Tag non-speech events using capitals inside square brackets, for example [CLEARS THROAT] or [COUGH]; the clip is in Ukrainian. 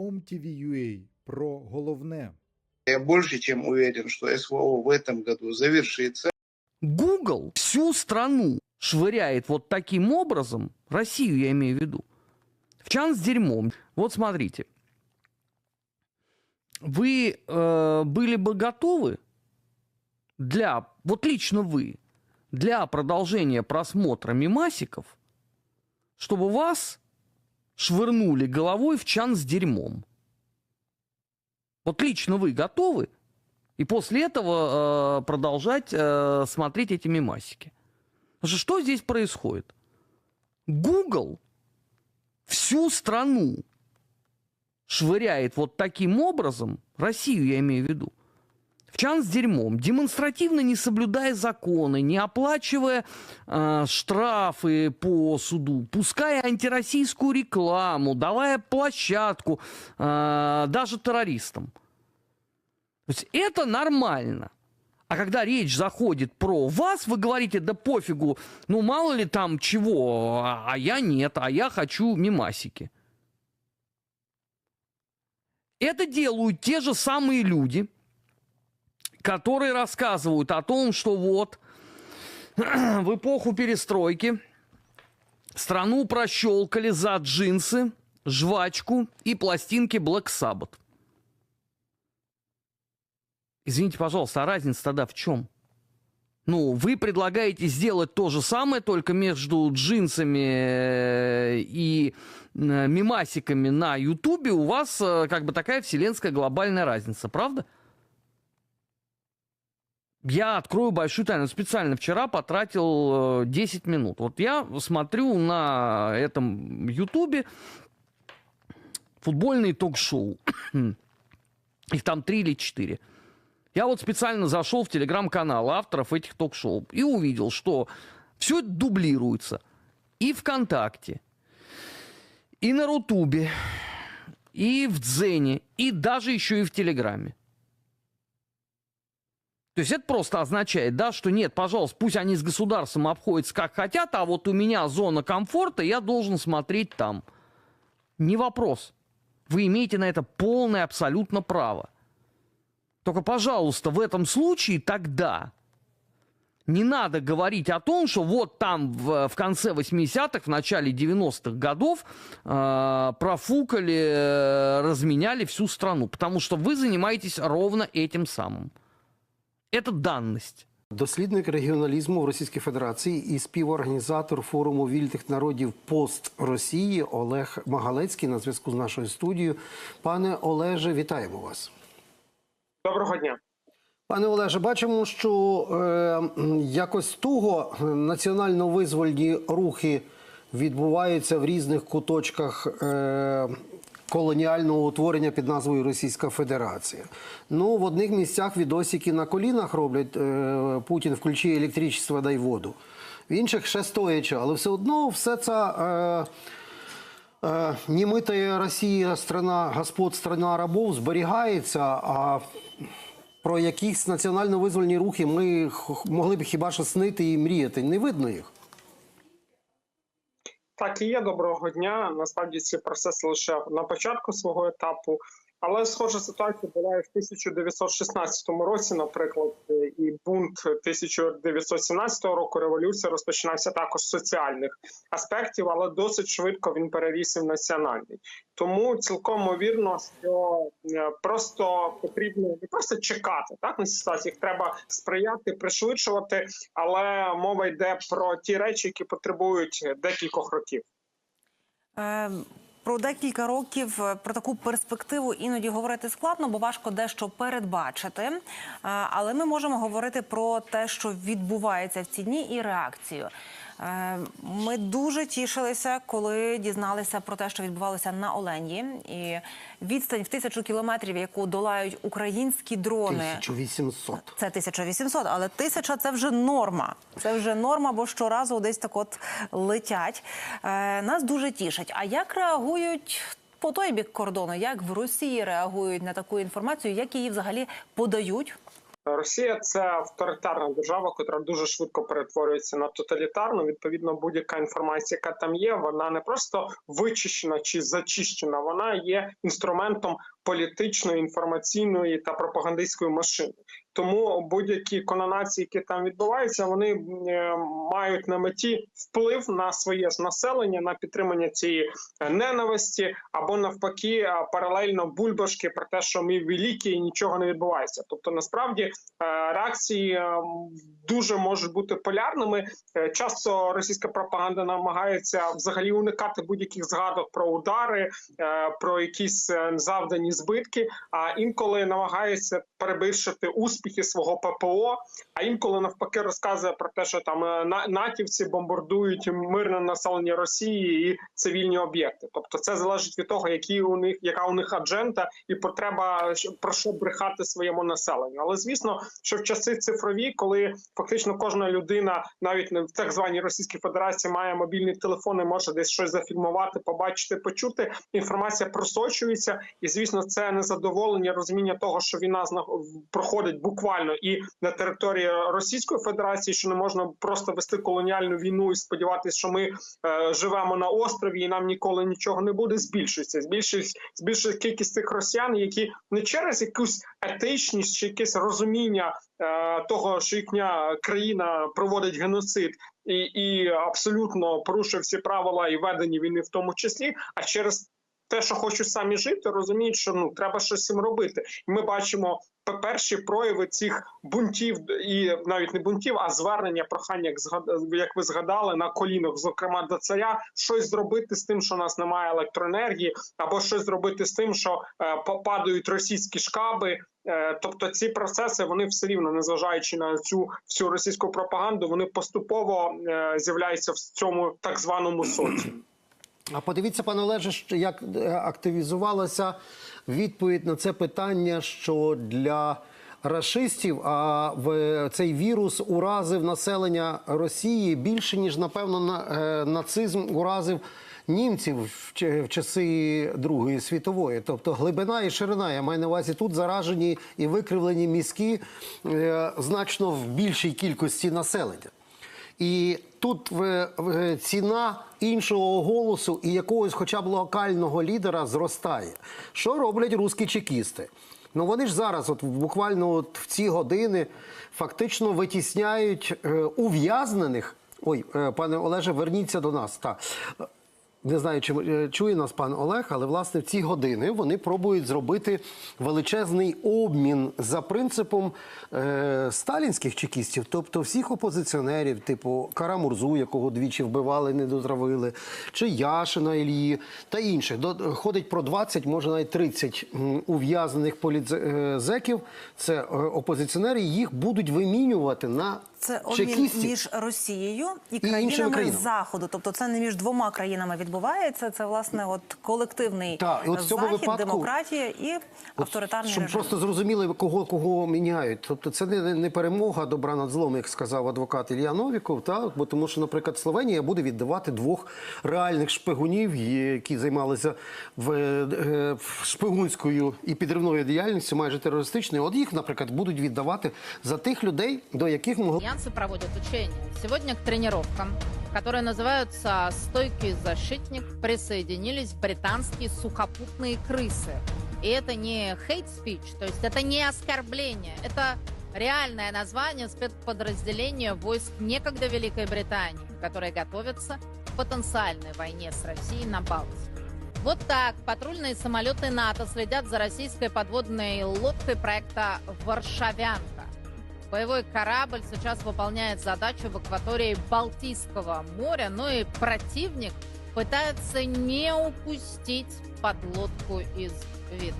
OMTV.ua про головне. Я больше чем уверен, что СВО в этом году завершится. Google всю страну швыряет вот таким образом, Россию я имею в виду, в чан с дерьмом. Вот смотрите. Вы э, были бы готовы для, вот лично вы, для продолжения просмотра мимасиков, чтобы вас швырнули головой в чан с дерьмом? Вот лично вы готовы? И после этого э, продолжать э, смотреть эти мемасики. Потому что что здесь происходит? Google всю страну швыряет вот таким образом, Россию я имею в виду, в чан с дерьмом, демонстративно не соблюдая законы, не оплачивая э, штрафы по суду, пуская антироссийскую рекламу, давая площадку э, даже террористам. То есть это нормально. А когда речь заходит про вас, вы говорите, да пофигу, ну мало ли там чего, а, а я нет, а я хочу мимасики. Это делают те же самые люди, которые рассказывают о том, что вот [CLEARS THROAT] в эпоху перестройки страну прощелкали за джинсы, жвачку и пластинки Black Sabbath. Извините, пожалуйста, а разница тогда в чем? Ну, вы предлагаете сделать то же самое, только между джинсами э, и э, мимасиками на Ютубе у вас э, как бы такая вселенская глобальная разница, правда? Я открою большую тайну. Специально вчера потратил э, 10 минут. Вот я смотрю на этом Ютубе футбольные ток-шоу. [CLEARS THROAT] Их там три или четыре. Я вот специально зашел в телеграм-канал авторов этих ток-шоу и увидел, что все дублируется и ВКонтакте, и на Рутубе, и в Дзене, и даже еще и в Телеграме. То есть это просто означает, да, что нет, пожалуйста, пусть они с государством обходятся как хотят, а вот у меня зона комфорта, я должен смотреть там. Не вопрос. Вы имеете на это полное абсолютно право. Только, пожалуйста, в этом случае тогда не надо говорить о том, что вот там в, в конце 80-х, в начале 90-х годов э, профукали, э, разменяли всю страну. Потому что вы занимаетесь ровно этим самым. Это данность. Дослідник регіоналізму в Російській Федерації і співорганізатор форуму вільних народів Пост Росії Олег Магалецький на зв'язку з нашою студією. Пане Олеже, вітаємо вас. Доброго дня. Пане Олеже, бачимо, що е, якось туго національно-визвольні рухи відбуваються в різних куточках е, колоніального утворення під назвою Російська Федерація. Ну, в одних місцях відосики на колінах роблять е, Путін, включи електричество, дай воду. В інших ще стоячи, але все одно все це. Е, Е, Німитая Росія страна господ, страна рабов зберігається, а про якісь національно-визвольні рухи ми могли б хіба що снити і мріяти. Не видно їх. Так і є доброго дня. Насправді ці процеси лише на початку свого етапу. Але схожа ситуація була і в 1916 році, наприклад, і бунт 1917 року. Революція розпочинався також з соціальних аспектів, але досить швидко він переріс в національний. Тому цілком ймовірно, що е, просто потрібно не просто чекати так на ці ситуації, їх треба сприяти, пришвидшувати. Але мова йде про ті речі, які потребують декількох років. Е, Про декілька років е, про таку перспективу іноді говорити складно, бо важко дещо передбачити. Е, Але ми можемо говорити про те, що відбувається в ці дні, і реакцію. Е, Ми дуже тішилися, коли дізналися про те, що відбувалося на Оленї, і відстань в тисячу кілометрів, яку долають українські дрони. 1800. Це 1800, але 1000 – це вже норма. Це вже норма, бо щоразу десь так от летять. Е, нас дуже тішить. А як реагують по той бік кордону? Як в Росії реагують на таку інформацію? Як її взагалі подають? Росія це авторитарна держава, яка дуже швидко перетворюється на тоталітарну. Відповідно, будь-яка інформація, яка там є, вона не просто вичищена чи зачищена, вона є інструментом політичної, інформаційної та пропагандистської машини. Тому будь-які кононації, які там відбуваються, вони е, мають на меті вплив на своє населення, на підтримання цієї е, ненависті, або навпаки, паралельно бульбашки про те, що ми великі і нічого не відбувається. Тобто, насправді е, реакції дуже можуть бути полярними. Часто російська пропаганда намагається взагалі уникати будь-яких згадок про удари, про якісь завдані збитки, а інколи намагається перебільшити успіхи свого ППО, а інколи навпаки розказує про те, що там е, на- натівці бомбардують мирне населення Росії і цивільні об'єкти. Тобто, це залежить від того, які у них яка у них аджента і потреба про що брехати своєму населенню. Але звісно, що в часи цифрові, коли фактично кожна людина, навіть не в так званій Російській Федерації, має мобільний телефон і може десь щось зафільмувати, побачити, почути. Інформація просочується, і звісно, це незадоволення, розуміння того, що війна проходить буквально і на території Російської Федерації, що не можна просто вести колоніальну війну і сподіватися, що ми е, живемо на острові і нам ніколи нічого не буде. Збільшується, збільшується, збільшується кількість тих росіян, які не через якусь етичність чи якесь розуміння е, того, що їхня країна проводить геноцид. І, і абсолютно порушує всі правила і ведення війни, в тому числі, а через те, що хочуть самі жити, розуміють, що ну треба щось цим робити. І ми бачимо перші прояви цих бунтів і навіть не бунтів, а звернення прохання, як як ви згадали, на колінах, зокрема до царя, щось зробити з тим, що у нас немає електроенергії, або щось зробити з тим, що е, попадають російські шкаби. Е, Тобто ці процеси вони все рівно, незважаючи на цю всю російську пропаганду, вони поступово е, з'являються в цьому так званому соціумі. А подивіться, пане Олеже, як е, активізувалася відповідь на це питання, що для рашистів а в цей вірус уразив населення Росії більше ніж напевно на е, нацизм уразив. Німців в в часи Другої світової, тобто глибина і ширина, я маю на увазі тут заражені і викривлені мізки е, значно в більшій кількості населення. І тут в, ціна іншого голосу і якогось хоча б локального лідера зростає. Що роблять русські чекісти? Ну вони ж зараз, от буквально от в ці години, фактично витісняють е, ув'язнених. Ой, е, пане Олеже, верніться до нас. Так. Не знаю, чи е, чує нас пан Олег, але власне в ці години вони пробують зробити величезний обмін за принципом е, сталінських чекістів, тобто всіх опозиціонерів, типу Карамурзу, якого двічі вбивали, не дозравили, чи Яшина Ілії та інших. Ходить про 20, може навіть 30 ув'язнених політзеків. Це е, опозиціонери, їх будуть вимінювати на Це обмін між Росією і країнами заходу. Тобто це не між двома країнами відбувається. Це власне от колективний Так, і от захід, випадку- демократія і авторитарний Щоб режим. просто зрозуміли, кого кого міняють. Тобто це не, не перемога добра над злом, як сказав адвокат Ілля Новіков. Так? Бо тому, що, наприклад, Словенія буде віддавати двох реальних шпигунів, які займалися в, е, в шпигунською і підривною діяльністю, майже терористичною. От їх, наприклад, будуть віддавати за тих людей, до яких могли Альянсы проводят учения. Сегодня к тренировкам, которые называются «Стойкий защитник», присоединились британские сухопутные крысы. И это не speech, то есть это не оскорбление, это реальное название спецподразделения войск некогда Великой Британии, которые готовятся к потенциальной войне с Россией на Балтике. Вот так патрульные самолеты НАТО следят за российской подводной лодкой проекта «Варшавянка». Боевой корабль сейчас выполняет задачу в акватории Балтийского моря, но и противник пытается не упустить подлодку из вида.